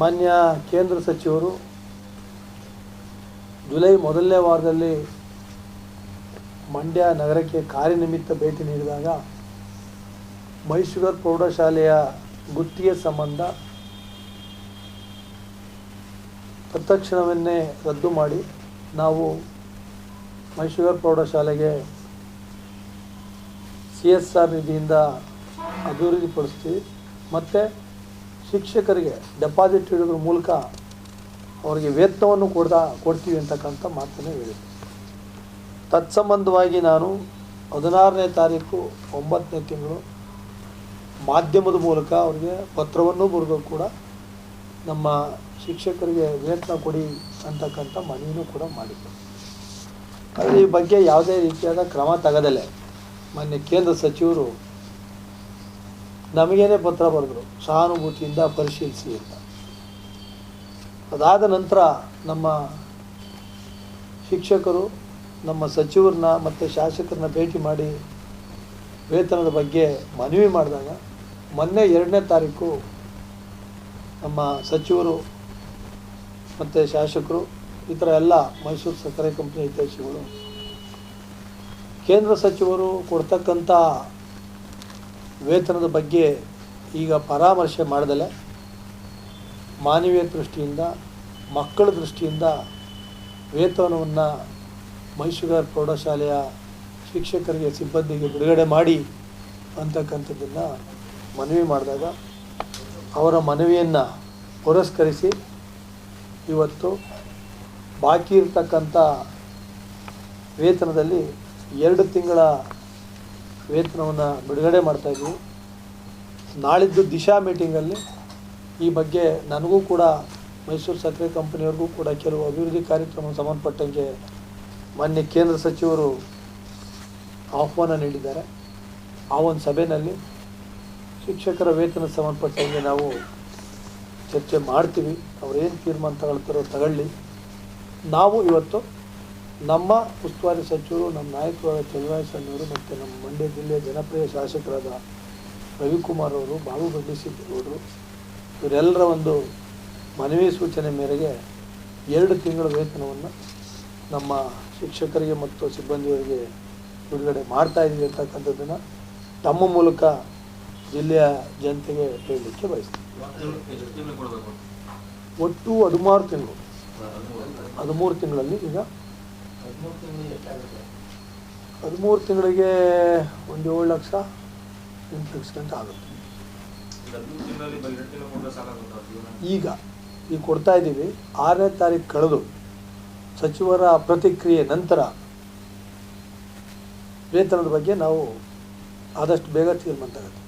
ಮಾನ್ಯ ಕೇಂದ್ರ ಸಚಿವರು, ಜುಲೈ ಮೊದಲನೇ ವಾರದಲ್ಲಿ ಮಂಡ್ಯ ನಗರಕ್ಕೆ ಕಾರ್ಯನಿಮಿತ್ತ ಭೇಟಿ ನೀಡಿದಾಗ ಮೈಸೂರು ಪ್ರೌಢಶಾಲೆಯ ಗುತ್ತಿಗೆ ಸಂಬಂಧ ತತ್ಕ್ಷಣವನ್ನೇ ರದ್ದು ಮಾಡಿ ನಾವು ಮೈಸೂರು ಪ್ರೌಢಶಾಲೆಗೆ ಸಿ ಎಸ್ ಆರ್ ನಿಧಿಯಿಂದ ಅಭಿವೃದ್ಧಿಪಡಿಸ್ತೀವಿ. ಮತ್ತು ಶಿಕ್ಷಕರಿಗೆ ಡೆಪಾಸಿಟ್ ಇಡೋದ್ರ ಮೂಲಕ ಅವರಿಗೆ ವೇತನವನ್ನು ಕೊಡ್ತಾ ಕೊಡ್ತೀವಿ ಅಂತಕ್ಕಂಥ ಮಾತನ್ನು ಹೇಳಿದೆ ತತ್ಸಂಬಂಧವಾಗಿ ನಾನು ಹದಿನಾರನೇ ತಾರೀಕು ಒಂಬತ್ತನೇ ತಿಂಗಳು ಮಾಧ್ಯಮದ ಮೂಲಕ ಅವರಿಗೆ ಪತ್ರವನ್ನು ಬರೆದು ಕೂಡ ನಮ್ಮ ಶಿಕ್ಷಕರಿಗೆ ವೇತನ ಕೊಡಿ ಅಂತಕ್ಕಂಥ ಮನವಿನೂ ಕೂಡ ಮಾಡಿದ್ದೆ ಆದರೆ ಈ ಬಗ್ಗೆ ಯಾವುದೇ ರೀತಿಯಾದ ಕ್ರಮ ತಗದಲ್ಲೇ ಮೊನ್ನೆ ಕೇಂದ್ರ ಸಚಿವರು ನಮಗೇನೆ ಪತ್ರ ಬರೆದರು ಸಹಾನುಭೂತಿಯಿಂದ ಪರಿಶೀಲಿಸಿ ಅಂತ. ಅದಾದ ನಂತರ ನಮ್ಮ ಶಿಕ್ಷಕರು, ನಮ್ಮ ಸಚಿವರನ್ನ ಮತ್ತು ಶಾಸಕರನ್ನ ಭೇಟಿ ಮಾಡಿ ವೇತನದ ಬಗ್ಗೆ ಮನವಿ ಮಾಡಿದಾಗ, ಮೊನ್ನೆ ಎರಡನೇ ತಾರೀಕು ನಮ್ಮ ಸಚಿವರು ಮತ್ತು ಶಾಸಕರು, ಈ ಥರ ಎಲ್ಲ ಮೈಸೂರು ಸಕ್ಕರೆ ಕಂಪ್ನಿ ಹಿತೈಷಿಗಳು, ಕೇಂದ್ರ ಸಚಿವರು ಕೊಡ್ತಕ್ಕಂಥ ವೇತನದ ಬಗ್ಗೆ ಈಗ ಪರಾಮರ್ಶೆ ಮಾಡದಲೆ ಮಾನವೀಯ ದೃಷ್ಟಿಯಿಂದ, ಮಕ್ಕಳ ದೃಷ್ಟಿಯಿಂದ ವೇತನವನ್ನು ಮೈಸೂರು ಪ್ರೌಢಶಾಲೆಯ ಶಿಕ್ಷಕರಿಗೆ, ಸಿಬ್ಬಂದಿಗೆ ಬಿಡುಗಡೆ ಮಾಡಿ ಅಂತಕ್ಕಂಥದ್ದನ್ನು ಮನವಿ ಮಾಡಿದಾಗ ಅವರ ಮನವಿಯನ್ನು ಪುರಸ್ಕರಿಸಿ ಇವತ್ತು ಬಾಕಿ ಇರತಕ್ಕಂಥ ವೇತನದಲ್ಲಿ ಎರಡು ತಿಂಗಳ ವೇತನವನ್ನು ಬಿಡುಗಡೆ ಮಾಡ್ತಾಯಿದ್ವಿ ನಾಳಿದ್ದು ದಿಶಾ ಮೀಟಿಂಗಲ್ಲಿ ಈ ಬಗ್ಗೆ ನನಗೂ ಕೂಡ ಮೈಸೂರು ಸಕ್ಕರೆ ಕಂಪನಿಯವ್ರಿಗೂ ಕೂಡ ಕೆಲವು ಅಭಿವೃದ್ಧಿ ಕಾರ್ಯಕ್ರಮ ಸಂಬಂಧಪಟ್ಟಂಗೆ ಮಾನ್ಯ ಕೇಂದ್ರ ಸಚಿವರು ಆಹ್ವಾನ ನೀಡಿದ್ದಾರೆ. ಆ ಒಂದು ಸಭೆಯಲ್ಲಿ ಶಿಕ್ಷಕರ ವೇತನ ಸಂಬಂಧಪಟ್ಟಂಗೆ ನಾವು ಚರ್ಚೆ ಮಾಡ್ತೀವಿ. ಅವ್ರೇನು ತೀರ್ಮಾನ ತಗೊಳ್ತಾರೋ ತಗೊಳ್ಳಿ. ನಾವು ಇವತ್ತು ನಮ್ಮ ಉಸ್ತುವಾರಿ ಸಚಿವರು, ನಮ್ಮ ನಾಯಕರಾದ ಚಲುವರಾಯಸ್ವಾಮಿಯವರು ಮತ್ತು ನಮ್ಮ ಮಂಡ್ಯ ಜಿಲ್ಲೆಯ ಜನಪ್ರಿಯ ಶಾಸಕರಾದ ರವಿಕುಮಾರ್ ಅವರು, ಬಾಬು ಅವರು, ಇವರೆಲ್ಲರ ಒಂದು ಮನವಿ ಸೂಚನೆ ಮೇರೆಗೆ ಎರಡು ತಿಂಗಳ ವೇತನವನ್ನು ನಮ್ಮ ಶಿಕ್ಷಕರಿಗೆ ಮತ್ತು ಸಿಬ್ಬಂದಿಯವರಿಗೆ ಬಿಡುಗಡೆ ಮಾಡ್ತಾ ಇದ್ದೀವಿ ಅಂತಕ್ಕಂಥದ್ದನ್ನು ತಮ್ಮ ಮೂಲಕ ಜಿಲ್ಲೆಯ ಜನತೆಗೆ ಹೇಳಲಿಕ್ಕೆ ಕೊಡಬೇಕು ಒಟ್ಟು ಹದಿಮಾರು ತಿಂಗಳು. ಹದಿಮೂರು ತಿಂಗಳಲ್ಲಿ ಈಗ ಹದಿಮೂರು ತಿಂಗಳಿಗೆ ಒಂದು ಏಳು ಲಕ್ಷ ಎಂಟು ಲಕ್ಷ ಆಗುತ್ತೆ. ಈಗ ಈಗ ಕೊಡ್ತಾ ಇದ್ದೀವಿ. ಆರನೇ ತಾರೀಕು ಕಳೆದು ಸಚಿವರ ಪ್ರತಿಕ್ರಿಯೆ ನಂತರ ವೇತನದ ಬಗ್ಗೆ ನಾವು ಆದಷ್ಟು ಬೇಗ ತೀರ್ಮಾನ ತಗೋತೀವಿ.